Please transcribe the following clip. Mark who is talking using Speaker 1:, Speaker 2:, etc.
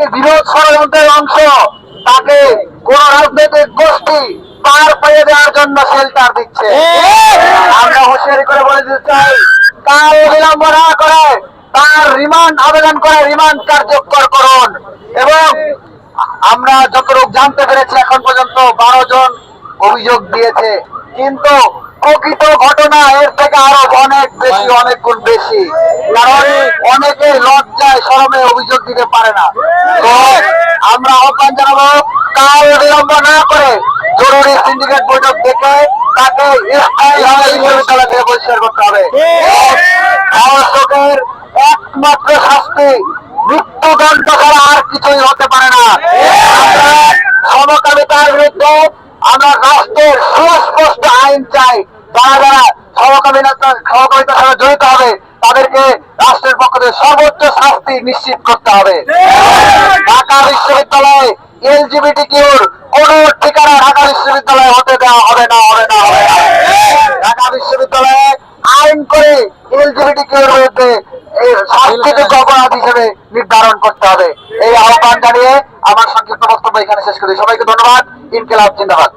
Speaker 1: কি বিরোধ ষড়যন্ত্রের অংশ, তাকে কোন রাজনৈতিক গোষ্ঠী পার পেয়ে দেওয়ার জন্য শেল্টার দিচ্ছে। আমরা হুঁশিয়ারি করে বলে দিতে চাই কাল বিলম্ব না করে তার রিমান্ড আবেদন করে রিমান্ড কার্যকর করুন। এবং আমরা যতটুকু জানতে পেরেছি এখন পর্যন্ত বারো জন অভিযোগ দিয়েছে, কিন্তু প্রকৃত ঘটনা এর থেকে আরও অনেক বেশি, অনেক গুণ বেশি। কারণ অনেকে লজ্জায় দিতে পারে না। তো আমরা আহ্বান জানাব, কাল বিলম্ব না করে জরুরি সিন্ডিকেট বৈঠক ডেকে তাকে স্থায়ীভাবে বিশ্ববিদ্যালয় থেকে বহিষ্কার করতে হবে। ধর্ষকের একমাত্র শাস্তি মৃত্যুদণ্ড ছাড়া আর কিছুই হতে পারে না। সমকামিতার বিরুদ্ধে আমরা রাষ্ট্রের সুস্পষ্ট আইন চাই। যারা যারা সমকামিতা সমকামিতার সাথে জড়িত হবে, তাদেরকে রাষ্ট্রের পক্ষ সর্বোচ্চ শাস্তি নিশ্চিত করতে হবে। ঢাকা বিশ্ববিদ্যালয়ে এলজিবিটি কিউর কোন ঠিকানা ঢাকা বিশ্ববিদ্যালয়ে হতে দেওয়া হবে না হবে না হবে না। ঢাকা বিশ্ববিদ্যালয়ে আইন করে এলজিবিটি কিউর বিরুদ্ধে শাস্তিযোগ্য অপরাধ হিসেবে নির্ধারণ করতে হবে। এই আহ্বান জানিয়ে আমার সংক্ষিপ্ত বক্তব্য এখানে শেষ করি। সবাইকে ধন্যবাদ। ইনকেলাব জিন্দাবাদ।